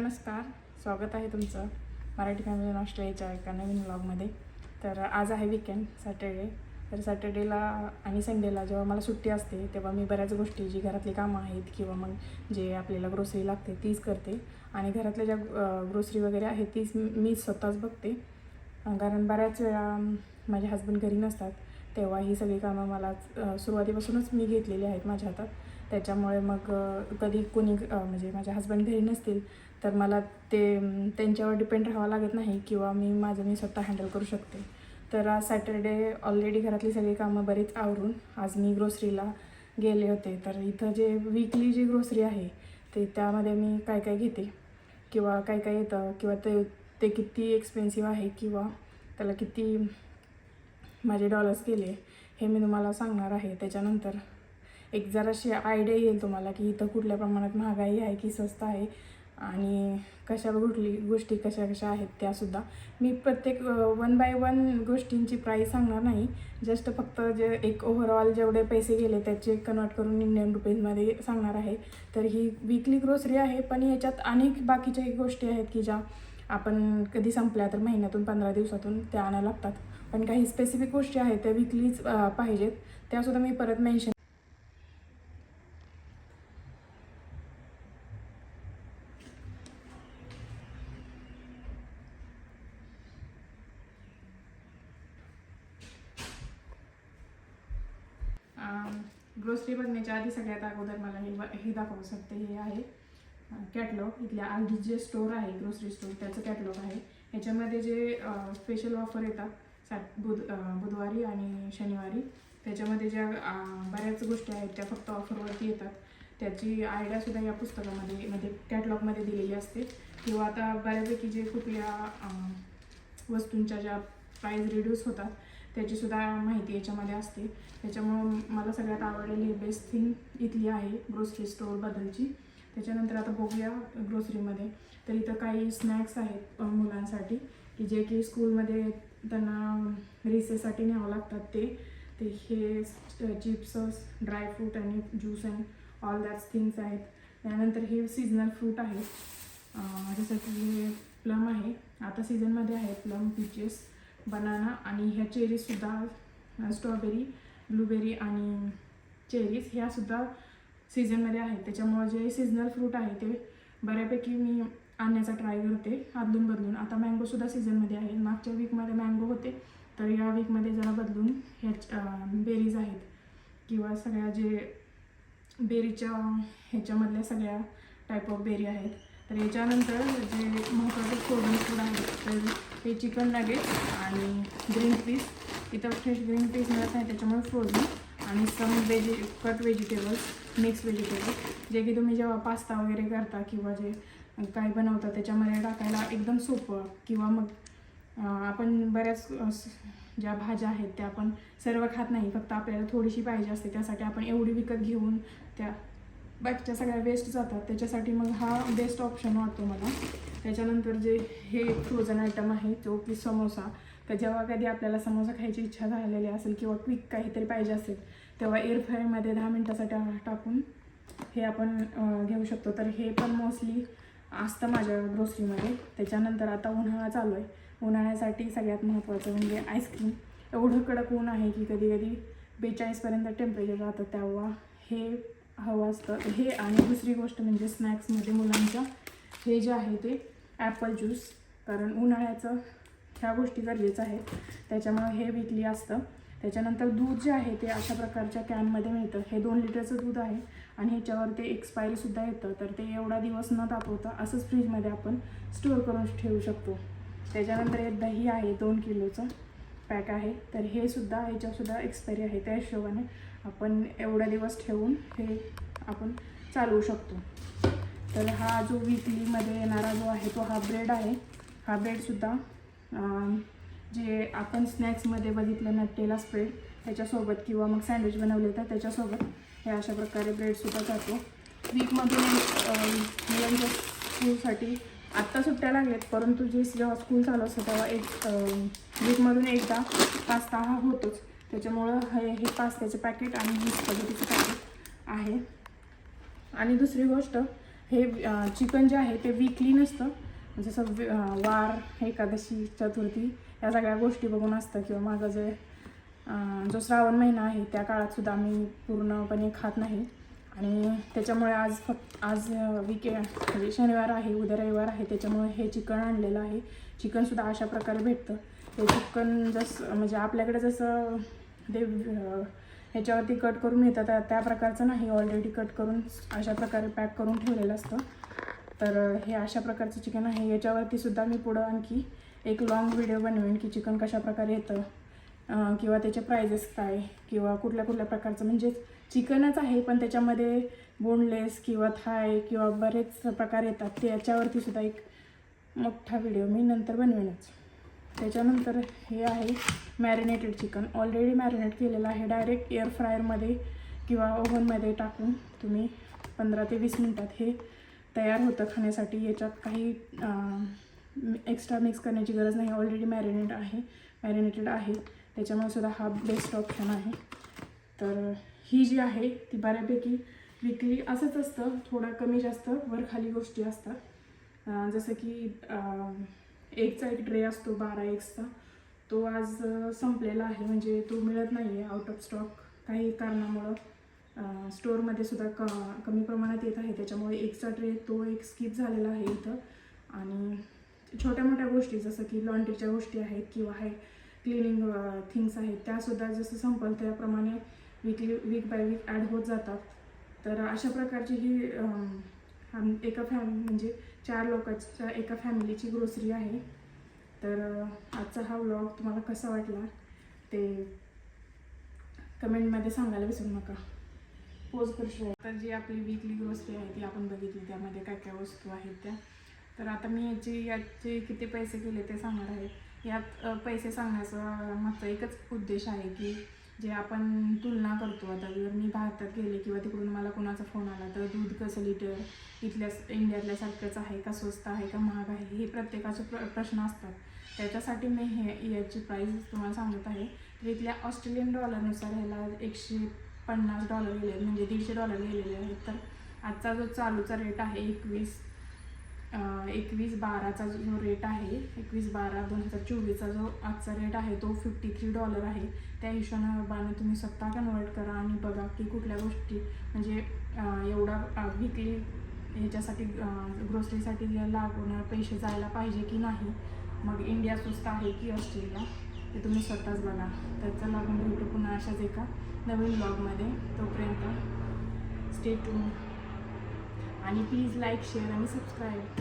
नमस्कार. स्वागत आहे तुमचं मराठी फॅमिली ऑस्ट्रेलियाच्या एका नवीन ब्लॉगमध्ये तर आज आहे विकेंड सॅटर्डे तर सॅटर्डेला आणि संडेला जेव्हा मला सुट्टी असते तेव्हा मी बऱ्याच गोष्टी जी घरातली कामं आहेत किंवा मग जे आपल्याला ग्रोसरी लागते तीच करते. आणि घरातल्या ज्या ग्रोसरी वगैरे आहेत तीच मी स्वतःच बघते. कारण बऱ्याच वेळा माझे हस्बंड घरी नसतात तेव्हा ही सगळी कामं मला सुरुवातीपासूनच मी घेतलेली आहेत माझ्या हातात. त्याच्यामुळे मग कधी कोणी म्हणजे माझे हस्बंड घरी नसतील तर मला ते त्यांच्यावर डिपेंड राहावं लागत नाही किंवा मी माझं मी स्वतः हँडल करू शकते. तर आज सॅटर्डे ऑलरेडी घरातली सगळी कामं बरीच आवरून आज मी ग्रोसरीला गेले होते. तर इथं जे वीकली जी ग्रोसरी आहे ते त्यामध्ये मी काय काय घेते? किंवा काय काय येतं? किंवा ते ते किती एक्सपेन्सिव्ह आहे? किंवा त्याला किती माझे डॉलर्स गेले? हे मी तुम्हाला सांगणार आहे. त्याच्यानंतर एक जराशी आयडिया येईल तुम्हाला की इथं कुठल्या प्रमाणात महागाई आहे की स्वस्त आहे आणि कशा कुठली गोष्टी कशा कशा आहेत त्यासुद्धा मी प्रत्येक वन बाय वन गोष्टींची प्राईस सांगणार नाही. जस्ट फक्त जे एक ओव्हरऑल जेवढे पैसे गेले त्याचे कन्वर्ट करून इंडियन रुपीजमध्ये सांगणार आहे. तर ही वीकली ग्रोसरी आहे पण याच्यात अनेक बाकीच्या गोष्टी आहेत की ज्या आपण कधी संपल्या तर महिन्यातून पंधरा दिवसातून त्या आणायला लागतात. पण काही स्पेसिफिक गोष्टी आहेत त्या विकलीच पाहिजेत. त्यासुद्धा मी परत मेन्शन ग्रोसरी बघण्याच्या आधी सगळ्यात अगोदर मला हे हे दाखवू शकते. हे आहे कॅटलॉग इथल्या आधी जे स्टोर आहे ग्रोसरी स्टोअर त्याचं कॅटलॉग आहे. ह्याच्यामध्ये जे स्पेशल ऑफर येतात सॅट बुध बुधवारी आणि शनिवारी त्याच्यामध्ये ज्या बऱ्याच गोष्टी आहेत त्या फक्त ऑफरवरती येतात. त्याची आयडियासुद्धा या पुस्तकामध्ये म्हणजे कॅटलॉगमध्ये दिलेली असते. किंवा आता बऱ्यापैकी जे कुठल्या वस्तूंच्या ज्या प्राईज रिड्यूस होतात त्याचीसुद्धा माहिती याच्यामध्ये असते. त्याच्यामुळं मला सगळ्यात आवडलेली बेस्ट थिंग इथली आहे ग्रोसरी स्टोअरबद्दलची त्याच्यानंतर आता बघूया ग्रोसरीमध्ये तर इथं काही स्नॅक्स आहेत मुलांसाठी. की जे की स्कूलमध्ये त्यांना रिसेससाठी न्यावं लागतात ते. ते हे चिप्सस ड्रायफ्रूट आणि juice and all that's things आहेत. त्यानंतर हे सीजनल फ्रूट आहेत. जसं की हे प्लम आहे. आता सीझनमध्ये आहे प्लम पीचेस बनाना आणि ह्या चेरीजसुद्धा स्ट्रॉबेरी ब्लूबेरी आणि चेरीज ह्यासुद्धा सीझनमध्ये आहेत. त्याच्यामुळं जे सीझनल फ्रूट आहे ते बऱ्यापैकी मी आणण्याचा ट्राय करते अदलून बदलून. आता मँगोसुद्धा सीझनमध्ये आहे. मागच्या वीकमध्ये मँगो होते. तर या वीकमध्ये जरा बदलून ह्या बेरीज आहेत. किंवा सगळ्या जे बेरीच्या ह्याच्यामधल्या सगळ्या टाईप ऑफ बेरी आहेत. तर याच्यानंतर जे महत्त्वाचे फ्रोझन फूड आहे तर हे चिकन नगेट्स आणि ग्रीन पीस इथं फ्रेश ग्रीन पीस मिळत नाही त्याच्यामुळे फ्रोझन आणि some veggie cut vegetables mix vegetables जे की तुम्ही जेव्हा पास्ता वगैरे करता किंवा जे काही बनवता त्याच्यामध्ये टाकायला एकदम सोपं. किंवा मग आपण बऱ्याच ज्या भाज्या आहेत त्या आपण सर्व खात नाही. फक्त आपल्याला थोडीशी पाहिजे असते त्यासाठी आपण एवढी विकत घेऊन त्या बाकीच्या सगळ्या वेस्ट जातात. त्याच्यासाठी मग हा बेस्ट ऑप्शन वाटतो मला त्याच्यानंतर जे हे फ्रोझन आयटम आहे जो की समोसा. तर जेव्हा कधी आपल्याला समोसा खायची इच्छा झालेली असेल किंवा क्विक काहीतरी पाहिजे असेल तेव्हा एअर फ्रायमध्ये दहा मिनटासाठी टाकून हे आपण घेऊ शकतो. तर हे पण मोस्टली असतं माझ्या ग्रोसरीमध्ये त्याच्यानंतर आता उन्हाळा चालू आहे. उन्हाळ्यासाठी सगळ्यात महत्त्वाचं म्हणजे आईस्क्रीम एवढं कडक ऊन आहे की कधी कधी बेचाळीसपर्यंत टेम्परेचर जातं तेव्हा हे हवं असतं. हे आणि दुसरी गोष्ट म्हणजे स्नॅक्समध्ये मुलांच्या हे जे आहे ते ॲपल ज्यूस कारण उन्हाळ्याचं ह्या गोष्टी गरजेचं आहेत. त्याच्यामुळं हे विकली असतं. त्याच्यानंतर दूध जे आहे ते अशा प्रकारच्या कॅनमध्ये मिळतं. हे दोन लिटरचं दूध आहे आणि ह्याच्यावर ते एक्सपायरीसुद्धा येतं. तर ते एवढा दिवस न तापवता असंच फ्रीजमध्ये आपण स्टोअर करून ठेवू शकतो. त्याच्यानंतर हे दही आहे दोन किलोचं. पॅक आहे. तर हे सुद्धा ह्याच्यासुद्धा एक्सपायरी आहे. त्या हिशोबाने आपण एवढा दिवस ठेवून हे आपण चालवू शकतो. तर हा जो वीकलीमध्ये येणारा जो आहे तो हा ब्रेड आहे. हा ब्रेडसुद्धा जे आपण स्नॅक्समध्ये बघितलं नट्टेला स्प्रेड त्याच्यासोबत किंवा मग सँडविच बनवले तर त्याच्यासोबत हे अशा प्रकारे ब्रेडसुद्धा जातो. वीकमधून मुलांच्या स्कूलसाठी आत्ता सुट्ट्या लागल्यात परंतु जे जेव्हा स्कूल चालू असतं तेव्हा एक वीकमधून एकदा पास्ता हा होतोच. त्याच्यामुळं हे हे पास्त्याचं पॅकेट आणि ही स्पगेटीचं पॅकेट आहे. आणि दुसरी गोष्ट हे चिकन जे आहे ते वीकली नसतं. म्हणजे जसं वार एकादशी चतुर्थी या सगळ्या गोष्टी बघून असतं. किंवा माझं जे जो श्रावण महिना आहे त्या काळात सुद्धा मी पूर्णपणे खात नाही. आणि त्याच्यामुळे आज फक्त आज विके म्हणजे शनिवार आहे उद्या रविवार आहे. त्याच्यामुळे हे चिकन आणलेलं आहे. चिकनसुद्धा अशा प्रकारे भेटतं. हे चिकन जसं म्हणजे आपल्याकडे जसं ते ह्याच्यावरती कट करून येतं त्या त्या प्रकारचं नाही. ऑलरेडी कट करून अशा प्रकारे पॅक करून ठेवलेलं असतं. तर हे अशा प्रकारचं चिकन आहे. याच्यावरती सुद्धा मी पुढं आणखी एक लॉंग व्हिडिओ बनवेन की चिकन कशा प्रकारे येतं किंवा त्याचे प्रायजेस काय किंवा कुठल्या कुठल्या प्रकारचं. म्हणजेच चिकनच आहे पण त्याच्यामध्ये बोनलेस किंवा थाय किंवा बरेच प्रकार येतात. त्याच्यावरती सुद्धा एक मोठा व्हिडिओ मी नंतर बनवेनच. त्याच्यानंतर हे आहे मॅरिनेटेड चिकन ऑलरेडी मॅरिनेट केलेलं आहे. डायरेक्ट एअर फ्रायरमध्ये किंवा ओव्हनमध्ये टाकून तुम्ही पंधरा ते वीस मिनटात हे तयार होतं खाण्यासाठी. याच्यात काही एक्स्ट्रा मिक्स करण्याची गरज नाही. ऑलरेडी मॅरिनेट आहे मॅरिनेटेड आहे. त्याच्यामुळे सुद्धा हा बेस्ट ऑप्शन आहे. तर ही जी आहे ती बऱ्यापैकी विकली असंच असतं थोडा कमी जास्त वर खाली गोष्टी असतात. जसं की एकचा एक ट्रे असतो बारा एक्सचा तो आज संपलेला आहे म्हणजे तो मिळत नाही आहे आउट ऑफ स्टॉक काही कारणामुळं. स्टोअरमध्ये सुद्धा क कमी प्रमाणात येत आहे त्याच्यामुळे एकचा ट्रे तो एक स्किप झालेला आहे इथं. आणि छोट्या मोठ्या गोष्टी जसं की लॉन्ड्रीच्या गोष्टी आहेत किंवा हे क्लिनिंग थिंग्स आहेत त्यासुद्धा जसं संपल त्याप्रमाणे weekly week by week add होत जातात. तर अशा प्रकारची ही आम- एका फॅम म्हणजे चार लोकांच्या एका फॅमिलीची ग्रोसरी आहे. तर आजचा हा व्लॉग तुम्हाला कसा वाटला ते कमेंटमध्ये सांगायला विसरू नका. पोज करू शकता. तर जी आपली वीकली ग्रोसरी आहे ती आपण बघितली त्यामध्ये काय काय वस्तू आहेत त्या. तर आता मी याची याचे किती पैसे केले ते सांगणार आहे. यात पैसे सांगण्याचा माझा एकच उद्देश आहे की जे आपण तुलना करतो आता जर मी भारतात गेले किंवा तिकडून मला कोणाचा फोन आला तर दूध कसं लिटर इथल्या इंडियातल्या सारखंच आहे का स्वस्त आहे का महाग आहे हे प्रत्येकाचे प्र प्रश्न असतात. त्याच्यासाठी मी हे याची प्राईस तुम्हाला सांगत आहे. तर इथल्या ऑस्ट्रेलियन डॉलरनुसार ह्याला एकशे पन्नास डॉलर गेले म्हणजे दीडशे डॉलर गेलेले आहेत. तर आजचा जो चालूचा रेट आहे एकवीस एकवीस बाराचा जो रेट आहे एकवीस बारा दोन हजार चोवीसचा जो आजचा रेट आहे तो फिफ्टी थ्री डॉलर आहे. त्या हिशोबाने तुम्ही स्वतः कन्वर्ट करा आणि बघा की कुठल्या गोष्टी म्हणजे एवढा विकली ह्याच्यासाठी ग्रोसरीसाठी लागणार पैसे जायला पाहिजे की नाही? मग इंडिया स्वस्त आहे की ऑस्ट्रेलिया? ते तुम्ही स्वतःच बघा. त्याचा लागून भेटू पुन्हा अशाच एका नवीन ब्लॉगमध्ये तोपर्यंत स्टे टू आणि प्लीज लाईक शेअर आणि सबस्क्राईब